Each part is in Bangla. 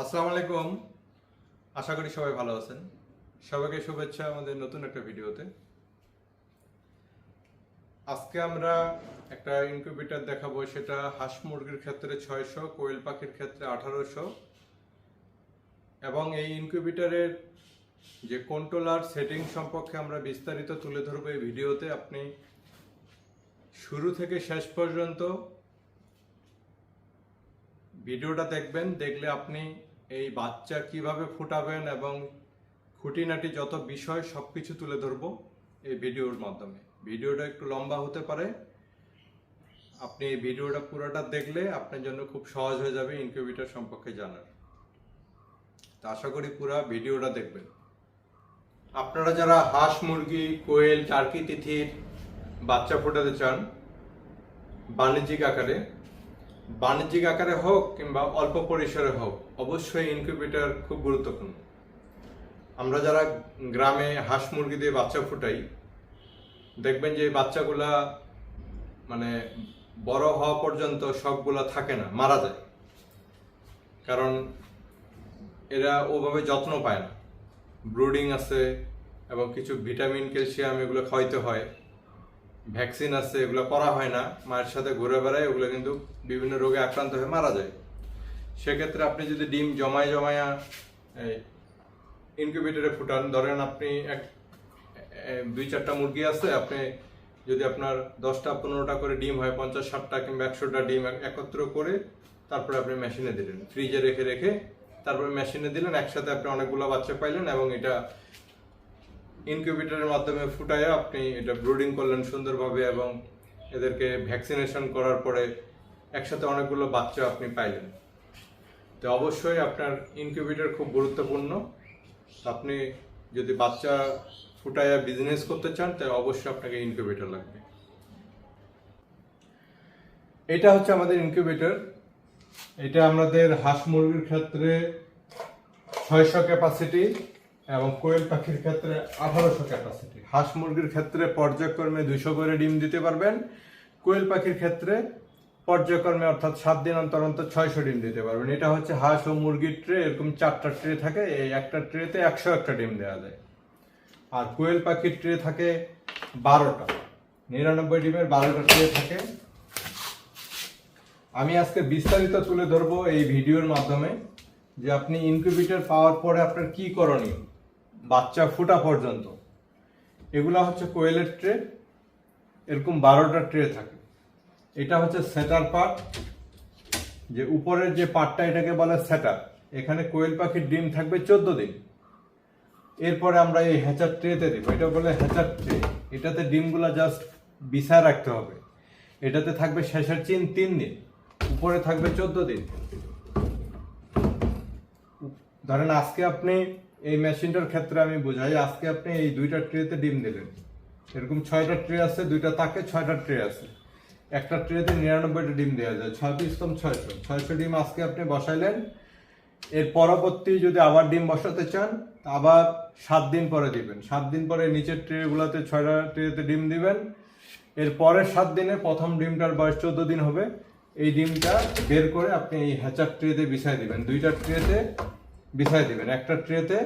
আসসালামু আলাইকুম। আশা করি সবাই ভালো আছেন। সবাইকে শুভেচ্ছা আমাদের নতুন একটা ভিডিওতে। আজকে আমরা একটা ইনকিউবেটর দেখাবো, সেটা হাঁস মুরগির ক্ষেত্রে ছয়শো, কোয়েল পাখির ক্ষেত্রে আঠারোশো। এবং এই ইনকিউবেটরের যে কন্ট্রোলার সেটিং সম্পর্কে আমরা বিস্তারিত তুলে ধরবো এই ভিডিওতে। আপনি শুরু থেকে শেষ পর্যন্ত ভিডিওটা দেখবেন, দেখলে আপনি এই বাচ্চা কীভাবে ফুটাবেন এবং খুঁটিনাটি যত বিষয় সব কিছু তুলে ধরবো এই ভিডিওর মাধ্যমে। ভিডিওটা একটু লম্বা হতে পারে। আপনি এই ভিডিওটা পুরোটা দেখলে আপনার জন্য খুব সহজ হয়ে যাবে ইনকিউবেটর সম্পর্কে জানার। তো আশা করি পুরো ভিডিওটা দেখবেন। আপনারা যারা হাঁস, মুরগি, কোয়েল, টার্কি, তিথির বাচ্চা ফোটাতে চান, বাণিজ্যিক আকারে বাণিজ্যিক আকারে হোক কিংবা অল্প পরিসরে হোক অবশ্যই ইনকিউবেটর খুব গুরুত্বপূর্ণ। আমরা যারা গ্রামে হাঁস মুরগি দিয়ে বাচ্চা ফুটাই, দেখবেন যে বাচ্চাগুলা মানে বড় হওয়া পর্যন্ত সবগুলা থাকে না, মারা যায়। কারণ এরা ওভাবে যত্ন পায় না। ব্রুডিং আছে এবং কিছু ভিটামিন, ক্যালসিয়াম এগুলো খাওয়াইতে হয়। ভ্যাকসিন আছে, এগুলো করা হয় না। মায়ের সাথে ঘুরে বেড়ায় ওগুলো কিন্তু বিভিন্ন রোগে আক্রান্ত হয়ে মারা যায়। সেক্ষেত্রে আপনি যদি ডিম জমায় জমায়া ইনকিউবেটরে ফুটান, ধরেন আপনি এক দুই, চারটা মুরগি আছে, আপনি যদি আপনার দশটা, পনেরোটা করে ডিম হয়, পঞ্চাশ, ষাটটা কিংবা একশোটা ডিম এক- একত্র করে তারপরে আপনি মেশিনে দিলেন। ফ্রিজে রেখে রেখে তারপরে মেশিনে দিলেন, একসাথে আপনি অনেকগুলো বাচ্চা পাইলেন এবং এটা ইনকিউবেটরের মাধ্যমে ফুটাইয়া আপনি এটা ব্রুডিং করলেন সুন্দরভাবে এবং এদেরকে ভ্যাকসিনেশন করার পরে একসাথে অনেকগুলো বাচ্চা আপনি পাইলেন। তো অবশ্যই আপনার ইনকিউবেটর খুব গুরুত্বপূর্ণ। আপনি যদি বাচ্চা ফুটায় বিজনেস করতে চান, তাহলে অবশ্যই আপনাকে ইনকিউবেটর লাগবে। এটা হচ্ছে আমাদের ইনকিউবেটর এটা আমাদের হাঁস মুরগির ক্ষেত্রে ছয়শো ক্যাপাসিটি এবং কোয়েল পাখির ক্ষেত্রে আঠারোশো ক্যাপাসিটি হাঁস মুরগির ক্ষেত্রে পর্যায়ক্রমে দুইশো করে ডিম দিতে পারবেন। কোয়েল পাখির ক্ষেত্রে পর্যায়ক্রমে অর্থাৎ সাত দিন অন্তর অন্তর ছয়শো ডিম দিতে পারবেন। এটা হচ্ছে হাঁস ও মুরগির ট্রে, এরকম চারটা ট্রে থাকে, এই একটা ট্রেতে একশো একটা ডিম দেওয়া যায়। আর কোয়েল পাখির ট্রে থাকে বারোটা, নিরানব্বই ডিমের বারোটা ট্রে থাকে। আমি আজকে বিস্তারিত তুলে ধরবো এই ভিডিওর মাধ্যমে যে আপনি ইনকিউবেটর পাওয়ার পরে আপনার কি করণীয়, বাচ্চা ফুটা পর্যন্ত। এগুলা হচ্ছে কোয়েলের ট্রে, এরকম বারোটা ট্রে থাকে। এটা হচ্ছে সেটার পার্ট যে উপরের যে পার্টটা এটাকে বলে সেটার। এখানে কোয়েল পাখির ডিম থাকবে চোদ্দ দিন। এরপরে আমরা এই হ্যাচার ট্রেতে দেবো। এটা বলে হ্যাচার ট্রে। এটাতে ডিমগুলো জাস্ট বিছায় রাখতে হবে। এটাতে থাকবে শেষের চিন তিন দিন। উপরে থাকবে চোদ্দ দিন। ধরেন আজকে আপনি এই মেশিনটার ক্ষেত্রে আমি বুঝাই, আজকে আপনি এই দুইটা ট্রেতে ডিম দিলেন। এরকম ছয়টা ট্রে আছে, দুইটা তাকে, ছয়টা ট্রে আছে। একটা ট্রেতে নিরানব্বইটা ডিম দেওয়া যায়, ছয় পিস কম ছয়শো। ছয়শো ডিম আজকে আপনি বসাইলেন। এর পরবর্তী যদি আবার ডিম বসাতে চান, আবার সাত দিন পরে দিবেন। সাত দিন পরে নিচের ট্রেগুলোতে, ছয়টা ট্রেতে ডিম দিবেন। এর পরের সাত দিনে প্রথম ডিমটার বয়স চোদ্দ দিন হবে। এই ডিমটা বের করে আপনি এই হ্যাচার ট্রেতে বিছাই দিবেন। দুইটা ট্রেতে বিছাই দিবেন। একটা ট্রেতে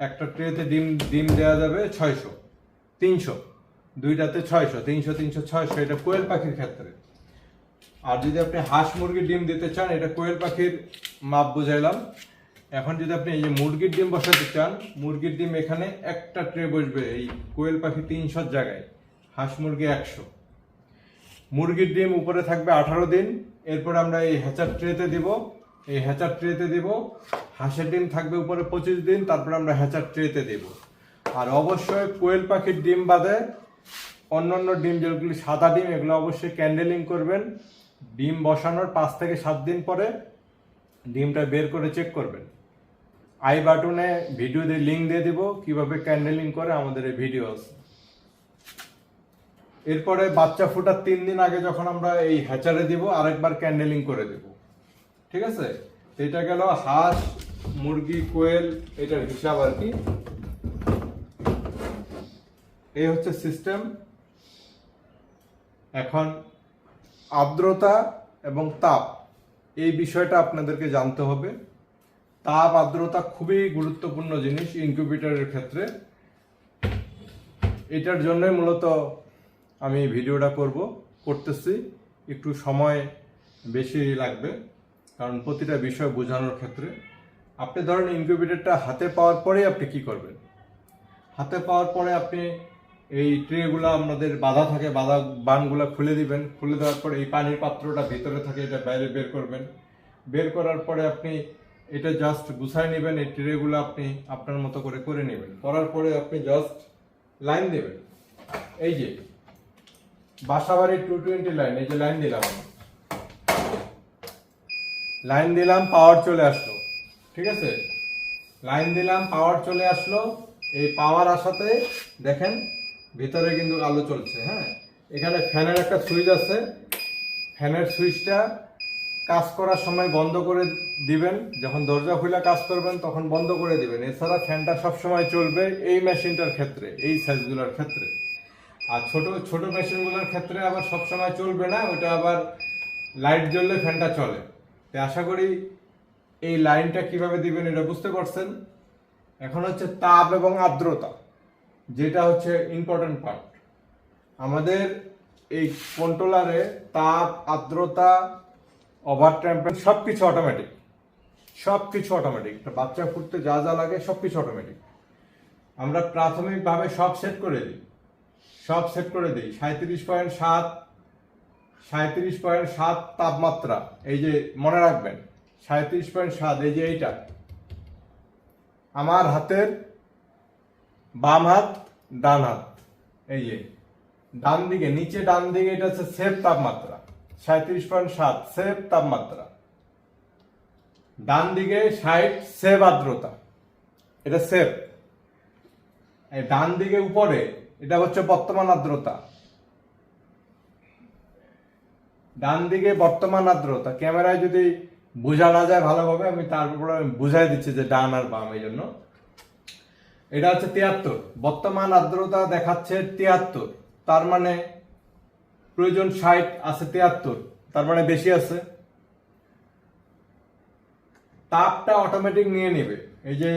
একটা ট্রেতে ডিম ডিম দেওয়া যাবে ছয়শো, তিনশো। দুইটাতে ছয়শো, তিনশো তিনশো, ছয়শো, এটা কোয়েল পাখির ক্ষেত্রে। আর যদি আপনি হাঁস মুরগির ডিম দিতে চান, এটা কোয়েল পাখির মাপ বুঝাইলাম। এখন যদি আপনি এই যে মুরগির ডিম বসাতে চান, মুরগির ডিম এখানে একটা ট্রে বসবে, এই কোয়েল পাখি তিনশোর জায়গায়, হাঁস মুরগি একশো। মুরগির ডিম উপরে থাকবে আঠারো দিন, এরপর আমরা এই হ্যাচার ট্রেতে দিব, এই হ্যাচার ট্রেতে দিব, হাঁসের ডিম থাকবে উপরে পঁচিশ দিন, তারপর আমরা হ্যাচার ট্রেতে দিব। আর অবশ্যই কোয়েল পাখির ডিম বাদে অন্যান্য ডিম যেগুলি সাদা ডিম, এগুলো অবশ্যই ক্যান্ডেলিং করবেন। ডিম বসানোর পাঁচ থেকে সাত দিন পরে ডিমটা বের করে চেক করবেন। আই বাটনে ভিডিও দিয়ে লিঙ্ক দিয়ে দিব কীভাবে ক্যান্ডেলিং করে আমাদের এই ভিডিও আছে এরপরে বাচ্চা ফোটার তিন দিন আগে যখন আমরা এই হ্যাচারে দিব, আরেকবার ক্যান্ডেলিং করে দেব। ঠিক আছে? এটা গেল হাঁস, মুরগি, কোয়েল, এটার হিসাব আর কি। এই হচ্ছে সিস্টেম এখন আর্দ্রতা এবং তাপ, এই বিষয়টা আপনাদেরকে জানতে হবে। তাপ, আর্দ্রতা খুবই গুরুত্বপূর্ণ জিনিস ইনকিউবেটরের ক্ষেত্রে। এটার জন্যই মূলত আমি ভিডিওটা করব, করতেছি। একটু সময় বেশি লাগবে, কারণ প্রতিটা বিষয় বোঝানোর ক্ষেত্রে। আপনি ধরেন ইনকিউবেটরটা হাতে পাওয়ার পরেই আপনি কি করবেন? হাতে পাওয়ার পরে আপনি এই ট্রেগুলো আমাদের বাধা থাকে, বাধা বানগুলো খুলে দিবেন। খুলে দেওয়ার পরে এই পানির পাত্রটা ভিতরে থাকে, এটা বাইরে বের করবেন। বের করার পরে আপনি এটা জাস্ট গুছাই নেবেন, এই ট্রেগুলো আপনি আপনার মতো করে করে নেবেন। করার পরে আপনি জাস্ট লাইন দেবেন। এই যে, বাসাবাড়ির টু টোয়েন্টি লাইন এই যে লাইন দিলাম লাইন দিলাম পাওয়ার চলে আসলো। ঠিক আছে? লাইন দিলাম পাওয়ার চলে আসলো। এই পাওয়ার আসাতে দেখেন ভিতরে কিন্তু আলো চলছে হ্যাঁ? এখানে ফ্যানের একটা সুইচ আছে। ফ্যানের সুইচটা কাজ করার সময় বন্ধ করে দিবেন। যখন দরজা খুলে কাজ করবেন, তখন বন্ধ করে দিবেন। এছাড়া ফ্যানটা সবসময় চলবে এই মেশিনটার ক্ষেত্রে, এই সাইজগুলোর ক্ষেত্রে। আর ছোট ছোট মেশিনগুলোর ক্ষেত্রে আবার সবসময় চলবে না, ওটা আবার লাইট জ্বললে ফ্যানটা চলে। তো আশা করি এই লাইনটা কীভাবে দিবেন এটা বুঝতে পারছেন? এখন হচ্ছে তাপ এবং আর্দ্রতা। যেটা হচ্ছে ইম্পর্টেন্ট পার্ট আমাদের এই কন্ট্রোলারে তাপ, আর্দ্রতা ওভার টেম্পারেচার সব কিছু অটোমেটিক সব কিছু অটোমেটিক বাচ্চা ফুটতে যা যা লাগে সব কিছু অটোমেটিক আমরা প্রাথমিকভাবে সব সেট করে দিই। সব সেট করে দিই। সাঁত্রিশ পয়েন্ট সাত সাঁত্রিশ পয়েন্ট সাত তাপমাত্রা। এই যে মনে রাখবেন সাঁত্রিশ পয়েন্ট সাত, এই যে এইটা। আমার হাতের বাম হাত, ডান হাত। এই যে, ডান দিকে, নিচে ডান দিকে এটা হচ্ছে সেফ তাপমাত্রা, সাঁত্রিশ পয়েন্ট সাত সেফ তাপমাত্রা। ডান দিকে ষাট সেভ আর্দ্রতা, এটা সেফ ডান দিকে উপরে, এটা হচ্ছে বর্তমান আর্দ্রতা। ডান দিকে বর্তমান আর্দ্রতা, ক্যামেরায় যদি বোঝা না যায় ভালোভাবে, আমি তারপরে বুঝাই দিচ্ছি যে ডান আর বাম, এই জন্য। এটা হচ্ছে তিয়াত্তর। বর্তমান আর্দ্রতা দেখাচ্ছে তিয়াত্তর। তার মানে প্রয়োজন ষাট আছে তিয়াত্তর। তার মানে বেশি আছে। তাপটা অটোমেটিক নিয়ে নেবে। এই যে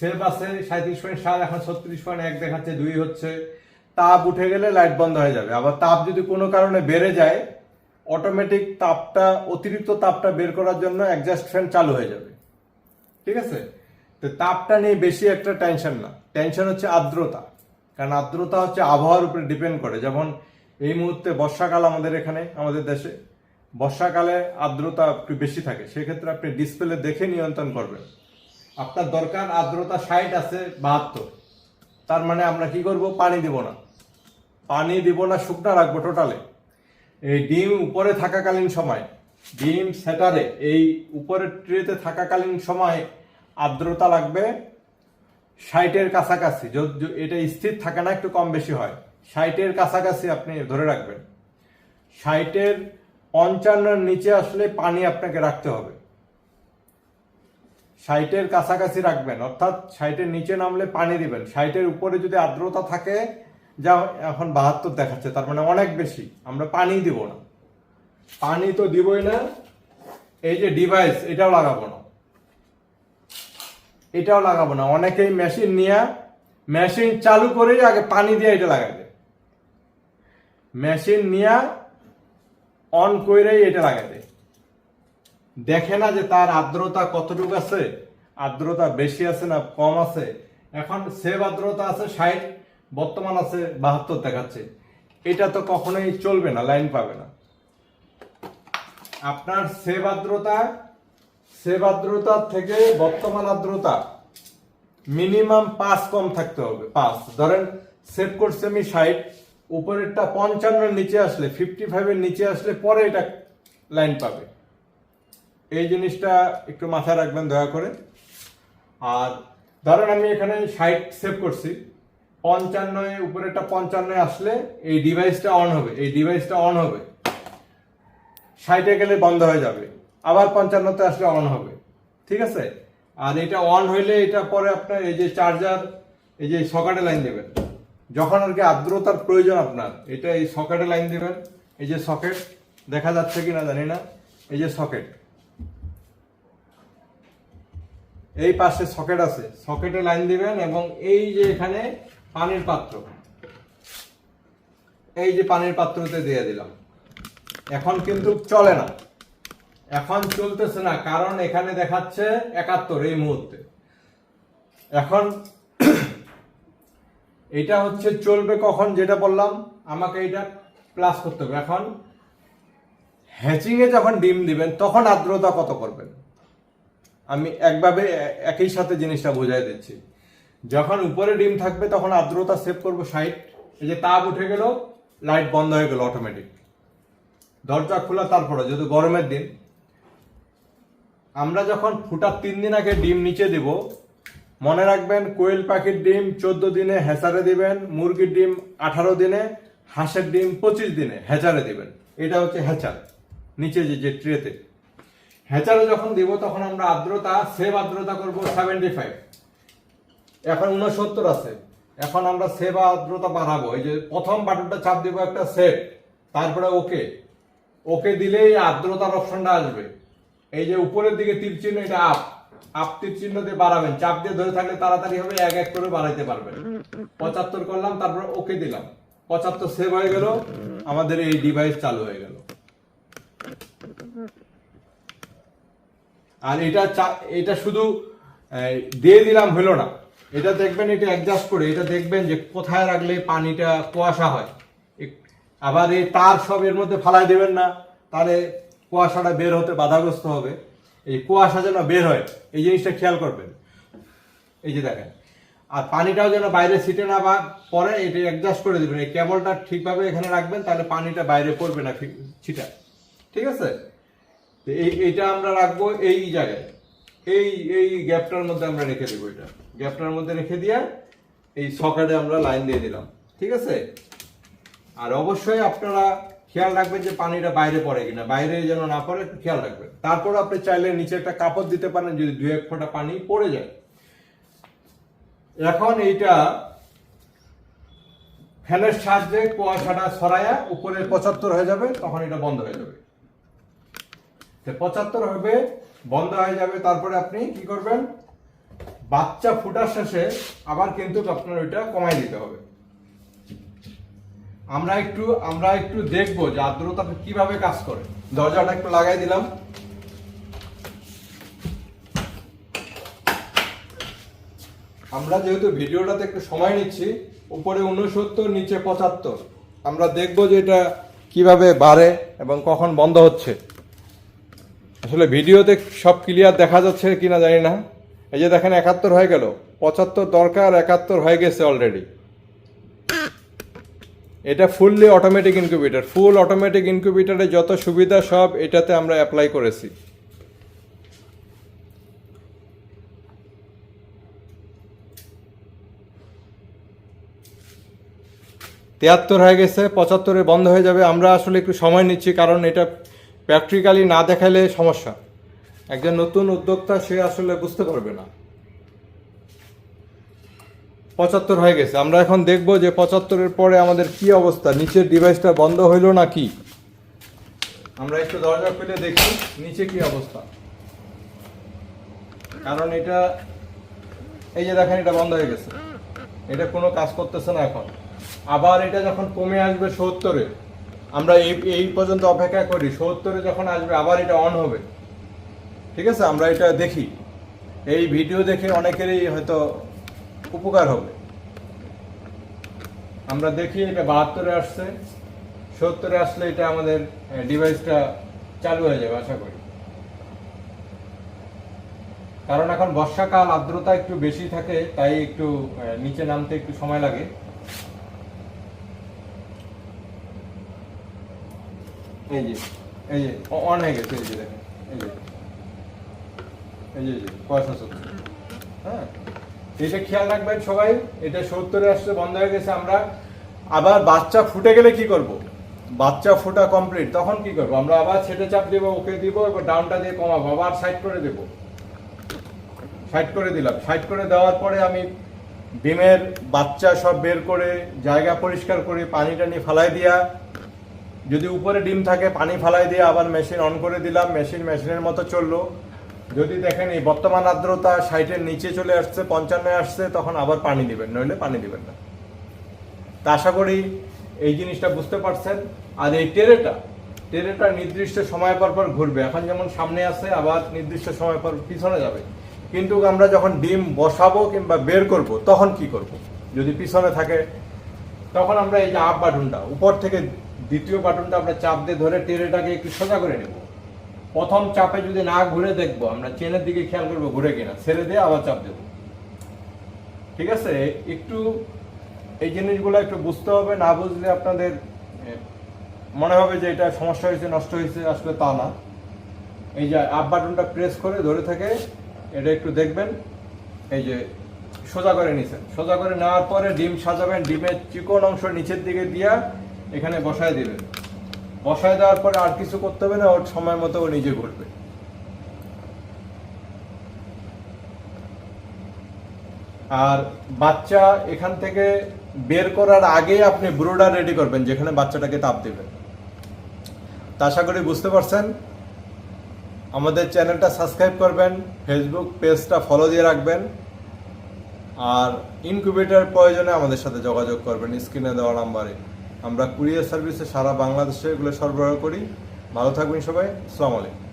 সেভ আছে সাঁত্রিশ পয়েন্ট সাত, এখন ছত্রিশ পয়েন্ট এক দেখাচ্ছে দুই হচ্ছে। তাপ উঠে গেলে লাইট বন্ধ হয়ে যাবে। আবার তাপ যদি কোনো কারণে বেড়ে যায় অটোমেটিক তাপটা, অতিরিক্ত তাপটা বের করার জন্য অ্যাডজাস্ট ফ্যান চালু হয়ে যাবে। ঠিক আছে? তো তাপটা নিয়ে বেশি একটা টেনশন না। টেনশন হচ্ছে আর্দ্রতা। কারণ আর্দ্রতা হচ্ছে আবহাওয়ার উপরে ডিপেন্ড করে। যেমন এই মুহূর্তে বর্ষাকাল আমাদের এখানে, আমাদের দেশে। বর্ষাকালে আর্দ্রতা একটু বেশি থাকে। সেক্ষেত্রে আপনি ডিসপ্লে দেখে নিয়ন্ত্রণ করবেন। আপনার দরকার আর্দ্রতা ষাট আছে বাহাত্তর। তার মানে আমরা কি করব? পানি দিব না। পানি দিব না, শুকনা রাখব টোটালে এই ডিম উপরে থাকাকালীন সময়, ডিম সেটারে, এই উপরের ট্রেতে থাকাকালীন সময় আর্দ্রতা লাগবে, ষাটের কাছাকাছি এটা স্থির থাকে না, একটু কম বেশি হয়। ষাটের কাছাকাছি আপনি ধরে রাখবেন। ষাটের পঞ্চান্নর নিচে আসলে পানি আপনাকে রাখতে হবে। ষাটের কাছাকাছি রাখবেন, অর্থাৎ ষাটের নিচে নামলে পানি দিবেন। ষাটের উপরে যদি আর্দ্রতা থাকে, যা এখন বাহাত্তর দেখাচ্ছে, তার মানে অনেক বেশি। আমরা পানি দিব না। পানি তো দিবই না, এই যে ডিভাইস এটাও লাগাবো না। এটাও লাগাবো না। অনেকেই মেশিন নিয়ে মেশিন চালু করেই আগে পানি দিয়ে এটা লাগাবে মেশিন নিয়ে অন করেই এটা লাগাবে দেখে না যে তার আর্দ্রতা কতটুকু আছে? আর্দ্রতা বেশি আছে না কম আছে? এখন সেভ আর্দ্রতা আছে ষাট, বর্তমান আছে বাহাত্তর দেখাচ্ছে। এটা তো কখনোই চলবে না লাইন পাবে না। আপনার সেভ আর্দ্রতা সেভ আর্দ্রতার থেকে বর্তমান আর্দ্রতা মিনিমাম পাঁচ কম থাকতে হবে, পাঁচ। ধরেন সেভ করছি আমি ষাট, উপরেরটা পঞ্চান্নর নিচে আসলে ফিফটি ফাইভের নিচে আসলে পরে এটা লাইন পাবে। এই জিনিসটা একটু মাথায় রাখবেন, দয়া করে। আর ধরেন আমি এখানে ষাট সেভ করছি, পঞ্চান্নয়, উপরেরটা পঞ্চান্নয় আসলে এই ডিভাইসটা অন হবে, এই ডিভাইসটা অন হবে। ষাটে গেলে বন্ধ হয়ে যাবে। আবার পঞ্চান্নতে আসলে অন হবে। ঠিক আছে? আর এটা অন হইলে এটা পরে আপনার এই যে চার্জার এই যে সকেটে লাইন দেবেন। যখন আর কি আর্দ্রতার প্রয়োজন আপনার, এটা এই সকেটে লাইন দেবেন। এই যে সকেট দেখা যাচ্ছে কিনা জানি না। এই যে সকেট এই পাশে সকেট আছে। সকেটে লাইন দিবেন এবং এই যে এখানে পানির পাত্র, এই যে পানির পাত্রতে দিয়ে দিলাম। এখন কিন্তু চলে না। এখন চলতেছে না, কারণ এখানে দেখাচ্ছে একাত্তর এই মুহূর্তে। এখন এটা হচ্ছে চলবে কখন যেটা বললাম, আমাকে এটা প্লাস করতে হবে। এখন হ্যাচিং এ যখন ডিম দিবেন, তখন আর্দ্রতা কত করবেন? আমি একভাবে একই সাথে জিনিসটা বোঝাই দিচ্ছি। যখন উপরে ডিম থাকবে, তখন আর্দ্রতা সেভ করব সাইড এই যে তাপ উঠে গেল লাইট বন্ধ হয়ে গেল অটোমেটিক দরজা খোলা, তারপরে, যেহেতু গরমের দিন আমরা যখন ফুটার তিন দিন আগে ডিম নিচে দেব, মনে রাখবেন কোয়েল পাখির ডিম চোদ্দ দিনে হ্যাচারে দিবেন, মুরগির ডিম আঠারো দিনে, হাঁসের ডিম পঁচিশ দিনে হ্যাচারে দিবেন। এটা হচ্ছে হ্যাচার নিচে যে যে ট্রেতে। হ্যাচারে যখন দিব, তখন আমরা আর্দ্রতা সেভ আর্দ্রতা করব সেভেন্টি ফাইভ এখন উনসত্তর আছে। এখন আমরা সেভ আর্দ্রতা বাড়াবো। এই যে প্রথম বাটনটা চাপ দিব একটা সেভ তারপরে ওকে। ওকে দিলেই আর্দ্রতার অপশনটা আসবে। এই যে উপরের দিকে তীর চিহ্ন, এটা আপ। আপ তীর চিহ্ন দিয়ে বাড়াবেন। চাপ দিয়ে ধরে থাকলে তাড়াতাড়ি হবে, এক এক করে বাড়াইতে পারবেন। পঁচাত্তর করলাম, তারপর ওকে দিলাম। পঁচাত্তর সেভ হয়ে গেল। আমাদের এই ডিভাইস চালু হয়ে গেল। আর এটা এটা শুধু দিয়ে দিলাম হলো না। এটা দেখবেন, এটা অ্যাডজাস্ট করে, এটা দেখবেন যে কোথায় রাখলে পানিটা কুয়াশা হয়। আবার এই তার সব এর মধ্যে ফালাই দেবেন না। তাহলে কুয়াশাটা বের হতে বাধাগ্রস্ত হবে। এই কুয়াশা যেন বের হয়, এই জিনিসটা খেয়াল করবেন। এই যে দেখেন, আর পানিটাও যেন বাইরে ছিটে না বা পরে এটা অ্যাডজাস্ট করে দেবেন। এই কেবলটা ঠিকভাবে এখানে রাখবেন, তাহলে পানিটা বাইরে পড়বে না ছিটা। ঠিক আছে? এই এইটা আমরা রাখব এই জায়গায়। এই এই গ্যাপটার মধ্যে আমরা রেখে দেবো এটা। গ্যাপটার মধ্যে রেখে দিয়ে এই সকেটে আমরা লাইন দিয়ে দিলাম। ঠিক আছে? আর অবশ্যই আপনারা খেয়াল রাখবেন যে পানিটা বাইরে পড়ে কিনা, বাইরে যেন না পড়ে একটু খেয়াল রাখবেন। তারপর আপনি চাইলে নিচে একটা কাপড় দিতে পারেন, যদি দু এক ফোঁটা পানি পড়ে যায়। এখন এইটা ফ্যানের সাহায্যে কুয়াশাটা সরায়া উপরে পঁচাত্তর হয়ে যাবে, তখন এটা বন্ধ হয়ে যাবে। পঁচাত্তর হবে, বন্ধ হয়ে যাবে, তারপরে আপনি কি করবেন? বাচ্চা ফুটার শেষে আবার কিন্তু আপনার ওইটা কমাই দিতে হবে। আমরা একটু আমরা একটু দেখব যে আর্দ্রতাটা কীভাবে কাজ করে। দরজাটা একটু লাগাই দিলাম। আমরা যেহেতু ভিডিওটাতে একটু সময় নিচ্ছি, উপরে উনসত্তর নিচে পঁচাত্তর। আমরা দেখব যে এটা কীভাবে বাড়ে এবং কখন বন্ধ হচ্ছে। আসলে ভিডিওতে সব ক্লিয়ার দেখা যাচ্ছে কিনা জানি না। এই যে দেখেন, একাত্তর হয়ে গেল। পঁচাত্তর দরকার, একাত্তর হয়ে গেছে অলরেডি এটা fully automatic incubator full automatic ইনকিউবেটরে যত সুবিধা সব এটাতে আমরা অ্যাপ্লাই করেছি। তিয়াত্তর হয়ে গেছে, পঁচাত্তরে বন্ধ হয়ে যাবে। আমরা আসলে একটু সময় নিচ্ছি, কারণ এটা প্র্যাকটিক্যালি না দেখালে সমস্যা। একজন নতুন উদ্যোক্তা, সে আসলে বুঝতে পারবে না। পঁচাত্তর হয়ে গেছে। আমরা এখন দেখব যে পঁচাত্তরের পরে আমাদের কি অবস্থা। নিচের ডিভাইসটা বন্ধ হইল না কি? আমরা একটু দরজা খুলে দেখি নিচে কি অবস্থা। কারণ এটা, এই যে দেখেন, এটা বন্ধ হয়ে গেছে। এটা কোনো কাজ করতেছে না এখন। আবার এটা যখন কমে আসবে সত্তরে, আমরা এই এই পর্যন্ত অপেক্ষা করি, সত্তরে যখন আসবে, আবার এটা অন হবে। ঠিক আছে? আমরা এটা দেখি। এই ভিডিও দেখে অনেকেরই হয়তো উপকার হবে। আমরা দেখি এটা বাহাত্তরে আসছে, সত্তরে আসলে এটা আমাদের ডিভাইসটা চালু হয়ে যাবে, আশা করি। কারণ এখন বর্ষাকাল, আর্দ্রতা একটু বেশি থাকে, তাই একটু নিচে নামতে একটু সময় লাগে। এই যে এই যে অন হয়ে গেছে, এই যে দেখেন, এই যে এই যে সত্তর হ্যাঁ? এটা খেয়াল রাখবেন সবাই, এটা সত্তরে আসছে বন্ধ হয়ে গেছে আমরা। আবার বাচ্চা ফুটে গেলে কি করব? বাচ্চা ফোটা কমপ্লিট তখন কি করব? আমরা আবার ছেটে চাপ দেবো, ওকে দিব, এবার ডাউনটা দিয়ে কমাবো, আবার সাইড করে দেবো। সাইড করে দিলাম। সাইড করে দেওয়ার পরে আমি ডিমের বাচ্চা সব বের করে, জায়গা পরিষ্কার করে পানি টানি ফালাই দিয়া, যদি উপরে ডিম থাকে, পানি ফালাই দিয়ে আবার মেশিন অন করে দিলাম মেশিন মেশিনের মতো চলল। যদি দেখেন এই বর্তমান আর্দ্রতা ষাটের নিচে চলে আসছে পঞ্চান্নে আসছে, তখন আবার পানি দিবেন, নইলে পানি দিবেন না। তা আশা করি এই জিনিসটা বুঝতে পারছেন। আর এই টেরেটা টেরেটা নির্দিষ্ট সময় পর পর ঘুরবে। এখন যেমন সামনে আছে, আবার নির্দিষ্ট সময় পর পিছনে যাবে। কিন্তু আমরা যখন ডিম বসাবো কিংবা বের করব, তখন কি করব? যদি পিছনে থাকে, তখন আমরা এই যে আপ বাটনটা, উপর থেকে দ্বিতীয় বাটনটা আমরা চাপ দিয়ে ধরে টেরেটাকে একটু সোজা করে নেব। প্রথম চাপে যদি না ঘুরে দেখব, আমরা চেনের দিকে খেয়াল করব ঘুরে কিনা, ছেড়ে দিয়ে আবার চাপ দেবো। ঠিক আছে? একটু এই জিনিসগুলো একটু বুঝতে হবে, না বুঝলে আপনাদের মনে হবে যে এটা সমস্যা হয়েছে, নষ্ট হয়েছে, আসলে তা না। এই যে আপ বাটনটা প্রেস করে ধরে থাকে, এটা একটু দেখবেন। এই যে সোজা করে নিছেন। সোজা করে নেওয়ার পরে ডিম সাজাবেন, ডিমের চিকন অংশ নিচের দিকে দিয়া এখানে বসায় দিবেন। বসায় দেওয়ার পরে আর কিছু করতে হবে না, ওর সময় মতো ও নিজে ঘুরবে আর বাচ্চা এখান থেকে বের করার আগে আপনি ব্রুডার রেডি করবেন, যেখানে বাচ্চাটাকে তাপ দেবেন তা আশা করি বুঝতে পারছেন। আমাদের চ্যানেলটা সাবস্ক্রাইব করবেন ফেসবুক পেজটা ফলো দিয়ে রাখবেন, আর ইনকিউবেটর প্রয়োজনে আমাদের সাথে যোগাযোগ করবেন স্ক্রিনে দেওয়া নাম্বারে। আমরা কুরিয়ার সার্ভিসে সারা বাংলাদেশে এগুলো সরবরাহ করি। ভালো থাকবেন সবাই। আসসালামু আলাইকুম।